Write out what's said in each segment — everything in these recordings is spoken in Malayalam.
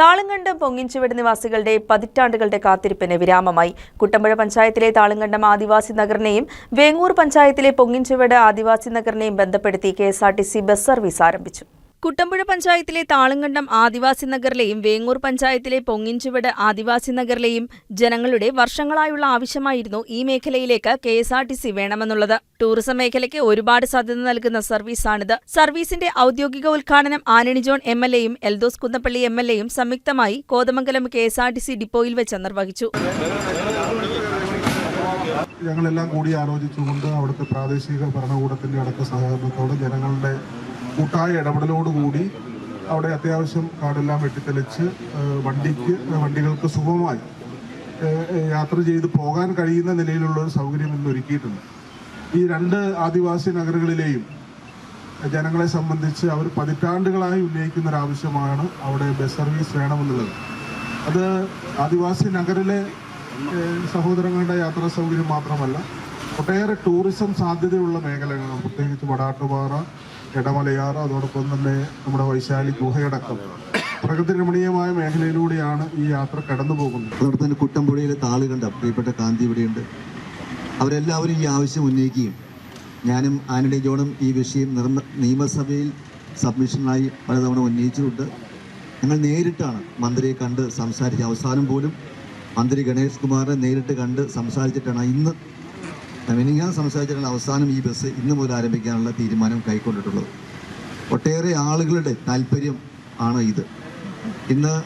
താളുങ്കണ്ടം പൊങ്ങിൻചുവട് നിവാസികളുടെ പതിറ്റാണ്ടുകളുടെ കാത്തിരിപ്പിന് വിരാമമായി. കുട്ടമ്പുഴ പഞ്ചായത്തിലെ താളുങ്കണ്ടം ആദിവാസി നഗറിനെയും വേങ്ങൂർ പഞ്ചായത്തിലെ പൊങ്ങിൻചുവട് ആദിവാസി നഗറിനെയും ബന്ധപ്പെടുത്തി കെ ബസ് സർവീസ് ആരംഭിച്ചു. കുട്ടമ്പുഴ പഞ്ചായത്തിലെ താളുങ്കണ്ടം ആദിവാസി നഗറിലെയും വേങ്ങൂർ പഞ്ചായത്തിലെ പൊങ്ങിൻചുവട് ആദിവാസി നഗറിലെയും ജനങ്ങളുടെ വർഷങ്ങളായുള്ള ആവശ്യമായിരുന്നു ഈ മേഖലയിലേക്ക് K S R T C വേണമെന്നുള്ളത്. Tourism മേഖലയ്ക്ക് ഒരുപാട് സാധ്യത നൽകുന്ന സർവീസാണിത്. സർവീസിന്റെ ഔദ്യോഗിക ഉദ്ഘാടനം ആനണി ജോൺ എം എൽ എയും എൽദോസ് കുന്നപ്പള്ളി എം എൽ എയും സംയുക്തമായി Kothamangalam K S R T C ഡിപ്പോയിൽ വെച്ച് നിർവഹിച്ചു ഞങ്ങളെല്ലാം കൂടി ആലോചിച്ചുകൊണ്ട് അവിടുത്തെ പ്രാദേശിക ഭരണകൂടത്തിന്റെ അടക്ക സഹകരണത്തോടെ ജനങ്ങളുടെ കൂട്ടായ ഇടപെടലോടുകൂടി അവിടെ അത്യാവശ്യം കാടെല്ലാം വെട്ടിത്തെളിച്ച് വണ്ടിക്ക് വണ്ടികൾക്ക് സുഗമമായി യാത്ര ചെയ്ത് പോകാൻ കഴിയുന്ന നിലയിലുള്ള ഒരു സൗകര്യം ഇന്ന് ഒരുക്കിയിട്ടുണ്ട്. ഈ രണ്ട് ആദിവാസി നഗരങ്ങളിലെയും ജനങ്ങളെ സംബന്ധിച്ച് അവർ പതിറ്റാണ്ടുകളായി ഉന്നയിക്കുന്ന ഒരു ആവശ്യമാണ് അവിടെ ബസ് സർവീസ് വേണമെന്നുള്ളത്. അത് ആദിവാസി നഗരിലെ സഹോദരങ്ങളുടെ യാത്രാ സൗകര്യം മാത്രമല്ല ഒട്ടേറെ ടൂറിസം സാധ്യതയുള്ള മേഖലകളാണ്. പ്രത്യേകിച്ച് വടാട്ടുപാറ ഇടമലയാർ അതോടൊപ്പം തന്നെ നമ്മുടെ വൈശാലി ഗുഹയടക്കം. പ്രകൃതി രമണീയമായ മേഖലയിലൂടെയാണ് ഈ യാത്ര കടന്നു പോകുന്നത് അതോടൊപ്പം തന്നെ കുട്ടമ്പുഴയിലെ താളുകണ്ട. പ്രിയപ്പെട്ട കാന്തി ഇവിടെയുണ്ട്. അവരെല്ലാവരും ഈ ആവശ്യം ഉന്നയിക്കുകയും ഞാനും ആന്റണി ജോണും ഈ വിഷയം നിർമ്മ നിയമസഭയിൽ സബ്മിഷനായി പലതവണ ഉന്നയിച്ചിട്ടുണ്ട്. ഞങ്ങൾ നേരിട്ടാണ് മന്ത്രിയെ കണ്ട് സംസാരിച്ച അവസാനം പോലും മന്ത്രി ഗണേഷ് കുമാറിനെ നേരിട്ട് കണ്ട് സംസാരിച്ചിട്ടാണ്. ഇന്ന് മിനിങ്ങാൻ സംസാരിച്ചിട്ടാണ് അവസാനം ഈ ബസ് ഇന്ന് മുതൽ ആരംഭിക്കാനുള്ള തീരുമാനം കൈക്കൊണ്ടിട്ടുള്ളത്. ഒട്ടേറെ ആളുകളുടെ താല്പര്യം ആണ് ഇത്. ഇന്ന്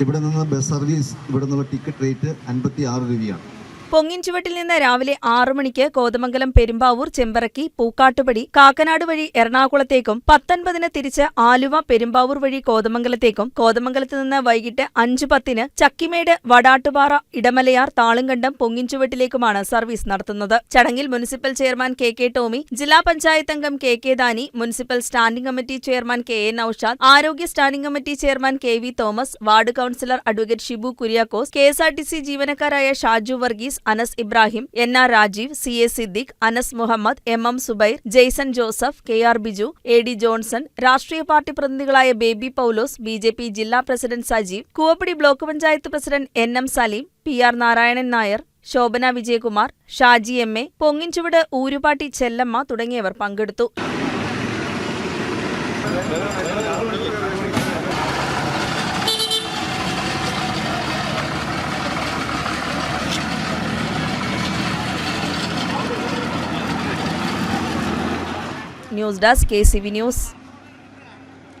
ഇവിടെ നിന്ന് ബസ് സർവീസ് ഇവിടെ നിന്നുള്ള ടിക്കറ്റ് റേറ്റ് അൻപത്തി ആറ് രൂപയാണ്. പൊങ്ങിൻചുവട്ടിൽ നിന്ന് രാവിലെ ആറു മണിക്ക് കോതമംഗലം പെരുമ്പാവൂർ ചെമ്പറക്കി പൂക്കാട്ടുപടി കാക്കനാട് വഴി എറണാകുളത്തേക്കും പത്തൊൻപതിന് തിരിച്ച് ആലുവ പെരുമ്പാവൂർ വഴി കോതമംഗലത്തേക്കും കോതമംഗലത്ത് നിന്ന് വൈകിട്ട് അഞ്ചു പത്തിന് ചക്കിമേട് വടാട്ടുപാറ ഇടമലയാർ താളുംകണ്ടം പൊങ്ങിൻചുവട്ടിലേക്കുമാണ് സർവീസ് നടത്തുന്നത്. ചടങ്ങിൽ municipal chairman K K Tomy ജില്ലാ പഞ്ചായത്ത് അംഗം K K Dani municipal standing committee chairman K A Noushad ആരോഗ്യ standing committee chairman K V Thomas ward councillor advocate Shibu Kuriakose K S R T C ജീവനക്കാരായ Shaju Varghese Anas Ibrahim N R Rajeev C A Siddique Anas Muhammad M M Subair Jaison Joseph K R Biju A D Johnson രാഷ്ട്രീയ party പ്രതിനിധികളായ Baby Paulose B J P ജില്ലാ president Sajeev Koovappady block panchayat president N M Saleem P R Narayanan Nair Shobhana Vijayakumar Shaji M A Ponginchuvadu Ooruppatti Chellamma തുടങ്ങിയവർ പങ്കെടുത്തു. News desk K C V news